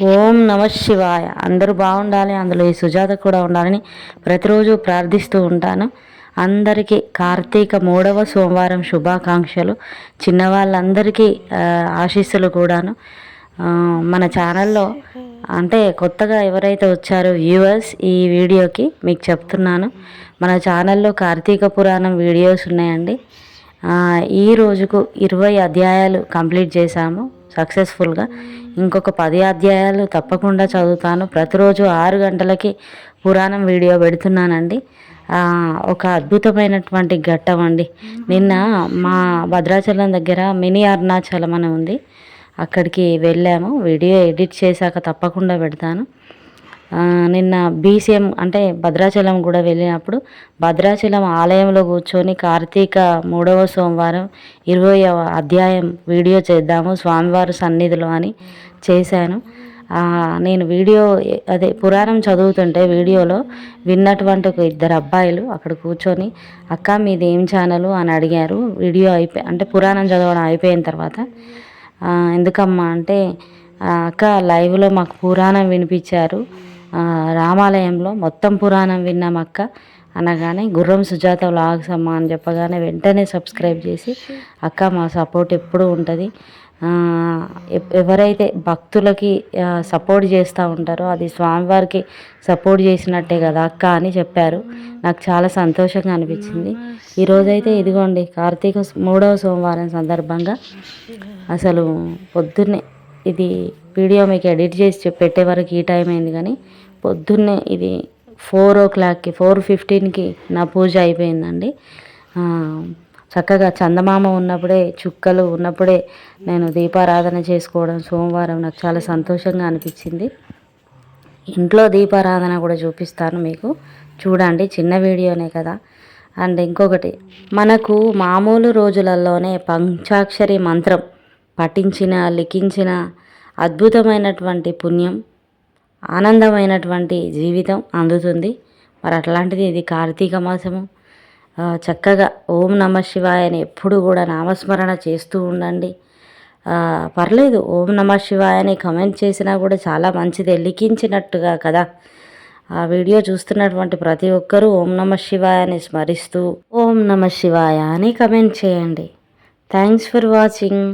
ఓం నమ శివాయ. అందరూ బాగుండాలి అందులో ఈ సుజాత కూడా ఉండాలని ప్రతిరోజు ప్రార్థిస్తూ ఉంటాను. అందరికీ కార్తీక మూడవ సోమవారం శుభాకాంక్షలు. చిన్నవాళ్ళందరికీ ఆశీస్సులు కూడాను. మన ఛానల్లో అంటే కొత్తగా ఎవరైతే వచ్చారో వ్యూవర్స్ ఈ వీడియోకి మీకు చెప్తున్నాను. మన ఛానల్లో కార్తీక పురాణం వీడియోస్ ఉన్నాయండి. ఈ రోజుకు ఇరవై అధ్యాయాలు కంప్లీట్ చేశాము. సక్సెస్ఫుల్గా. ఇంకొక పది అధ్యాయాలు తప్పకుండా చదువుతాను. ప్రతిరోజు ఆరు గంటలకి పురాణం వీడియో పెడుతున్నానండి. ఒక అద్భుతమైనటువంటి ఘట్టం అండి. నిన్న మా భద్రాచలం దగ్గర మినీ అరుణాచలం అని ఉంది. అక్కడికి వెళ్ళాము. వీడియో ఎడిట్ చేశాక తప్పకుండా పెడతాను. నిన్న బీసీఎం అంటే భద్రాచలం కూడా వెళ్ళినప్పుడు భద్రాచలం ఆలయంలో కూర్చొని కార్తీక మూడవ సోమవారం ఇరవయవ అధ్యాయం వీడియో చేద్దాము స్వామివారి సన్నిధిలో అని చేశాను. నేను వీడియో అదే పురాణం చదువుతుంటే వీడియోలో విన్నటువంటి ఒక ఇద్దరు అబ్బాయిలు అక్కడ కూర్చొని అక్క మీది ఏం ఛానల్? అని అడిగారు. వీడియో అయిపోయి అంటే పురాణం చదవడం అయిపోయిన తర్వాత ఎందుకమ్మా? అంటే అక్క లైవ్లో మాకు పురాణం వినిపించారు. రామాలయంలో మొత్తం పురాణం విన్నాం అక్క. అనగానే గుర్రం సుజాత వ్లాగ్స్ అమ్మ అని చెప్పగానే వెంటనే సబ్స్క్రైబ్ చేసి అక్క మా సపోర్ట్ ఎప్పుడూ ఉంటుంది. ఎప్- ఎవరైతే భక్తులకి సపోర్ట్ చేస్తూ ఉంటారో అది స్వామివారికి సపోర్ట్ చేసినట్టే కదా అక్క అని చెప్పారు. నాకు చాలా సంతోషంగా అనిపించింది. ఈరోజైతే ఇదిగోండి కార్తీక మూడవ సోమవారం సందర్భంగా అసలు పొద్దున్నే ఇది వీడియో మీకు ఎడిట్ చేసి పెట్టే వరకు ఈ టైం అయింది కానీ పొద్దున్నే ఇది ఫోర్ ఓ క్లాక్కి ఫోర్ ఫిఫ్టీన్కి నా పూజ అయిపోయిందండి. చక్కగా చందమామ ఉన్నప్పుడే చుక్కలు ఉన్నప్పుడే నేను దీపారాధన చేసుకోవడం సోమవారం నాకు చాలా సంతోషంగా అనిపించింది. ఇంట్లో దీపారాధన కూడా చూపిస్తాను మీకు. చూడండి చిన్న వీడియోనే కదా. అండ్ ఇంకొకటి మనకు మామూలు రోజులలోనే పంచాక్షరి మంత్రం పఠించిన లిఖించిన అద్భుతమైనటువంటి పుణ్యం ఆనందమైనటువంటి జీవితం అందుతుంది. మరి అట్లాంటిది ఇది కార్తీక మాసము. చక్కగా ఓం నమ శివాయ అని ఎప్పుడు కూడా నామస్మరణ చేస్తూ ఉండండి. పర్లేదు ఓం నమ శివాయ అని కమెంట్ చేసినా కూడా చాలా మంచిదే. లిఖించినట్టుగా కదా. ఆ వీడియో చూస్తున్నటువంటి ప్రతి ఒక్కరూ ఓం నమ శివాయ అని స్మరిస్తూ ఓం నమ శివాయ అని కమెంట్ చేయండి. Thanks for watching.